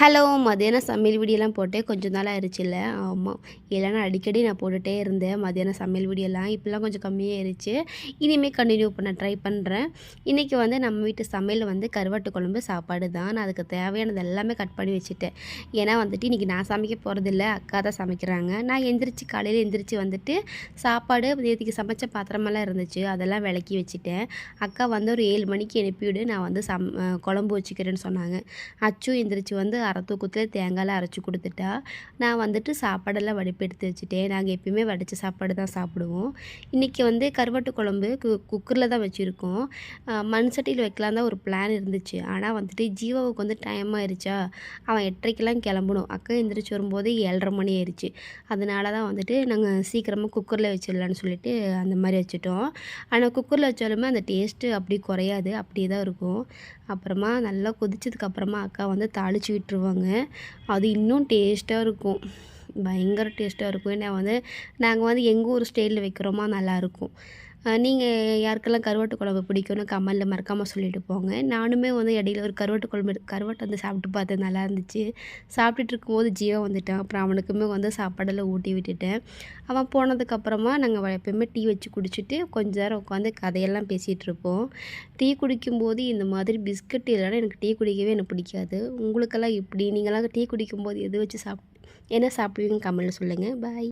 Hello மதியானம் சமையல் வீடியோலாம் போட்டே கொஞ்சம் நாள் ஆயிடுச்சுல்ல ஆமாம் இல்லைன்னா அடிக்கடி நான் போட்டுகிட்டே இருந்தேன். மதியானம் சமையல் வீடியோலாம் இப்போலாம் கொஞ்சம் கம்மியாயிருச்சு. இனிமேல் கண்டினியூ பண்ண ட்ரை பண்ணுறேன் இன்றைக்கி வந்து நம்ம வீட்டு சமையல் வந்து கருவாட்டு குழம்பு சாப்பாடு தான். நான் அதுக்கு தேவையானது எல்லாமே கட் பண்ணி வச்சுட்டேன். ஏன்னா வந்துட்டு இன்றைக்கி நான் சமைக்க போகிறதில்ல அக்கா தான் சமைக்கிறாங்க. நான் எந்திரிச்சு காலையில் எந்திரிச்சு வந்துட்டு சாப்பாடு நேற்றுக்கு சமைச்ச பாத்திரமெல்லாம் இருந்துச்சு. அதெல்லாம் விளக்கி வச்சுட்டேன். அக்கா வந்து ஒரு ஏழு மணிக்கு அனுப்பிவிடு நான் வந்து சம் குழம்பு வச்சுக்கிறேன்னு சொன்னாங்க. அச்சும் எந்திரிச்சு வந்து அரை தூக்கத்தில் தேங்காயெலாம் அரைச்சி கொடுத்துட்டா நான் வந்துட்டு சாப்பாடெல்லாம் வடிப்பு எடுத்து வச்சுட்டேன். நாங்கள் எப்பயுமே வடித்த சாப்பாடு தான் சாப்பிடுவோம். இன்றைக்கி வந்து கருவாட்டு குழம்பு கு குக்கரில் தான் வச்சுருக்கோம். மண் சட்டியில் வைக்கலாம் தான் ஒரு பிளான் இருந்துச்சு. ஆனால் வந்துட்டு ஜீவாவுக்கு வந்து டைம் ஆயிடுச்சா அவன் எட்டரைக்கெல்லாம் கிளம்பணும். அக்கா எந்திரிச்சு வரும்போது ஏழரை மணி ஆயிடுச்சு அதனால தான் வந்துட்டு நாங்கள் சீக்கிரமாக குக்கரில் வச்சிடலான்னு சொல்லிட்டு அந்த மாதிரி வச்சுட்டோம். ஆனால் குக்கரில் வச்சாலுமே அந்த டேஸ்ட்டு அப்படி குறையாது. அப்படியே தான் இருக்கும். அப்புறமா நல்லா கொதிச்சதுக்கப்புறமா அக்கா வந்து தாளித்து விட்டுருவாங்க அது இன்னும் டேஸ்ட்டாக இருக்கும். பயங்கர டேஸ்ட்டாக இருக்கும். ஏன்னா வந்து நாங்கள் வந்து எங்கள் ஊர் ஸ்டைலில் வைக்கிறோமா நல்லாயிருக்கும் நீங்கள் யாருக்கெல்லாம் கருவாட்டு குழம்பு பிடிக்கும்னு கமலில் மறக்காமல் சொல்லிட்டு போங்க. நானுமே வந்து இடையில ஒரு கருவாட்டு குழம்பு கருவாட்டு வந்து சாப்பிட்டு பார்த்தேன் நல்லா இருந்துச்சு. சாப்பிட்டுட்டு இருக்கும்போது ஜீவன் வந்துட்டான். அப்புறம் அவனுக்குமே வந்து சாப்பாடெல்லாம் ஊட்டி விட்டுட்டேன். அவன் போனதுக்கப்புறமா நாங்கள் எப்பயுமே டீ வச்சு குடிச்சிட்டு கொஞ்ச நேரம் உட்காந்து கதையெல்லாம் பேசிகிட்டு இருப்போம். டீ குடிக்கும்போது இந்த மாதிரி பிஸ்கட் இல்லைன்னா எனக்கு டீ குடிக்கவே எனக்கு பிடிக்காது. உங்களுக்கெல்லாம் இப்படி நீங்களாம் டீ குடிக்கும்போது எது வச்சு சாப் என்ன சாப்பிடுவீங்க கமலில் சொல்லுங்கள் பாய்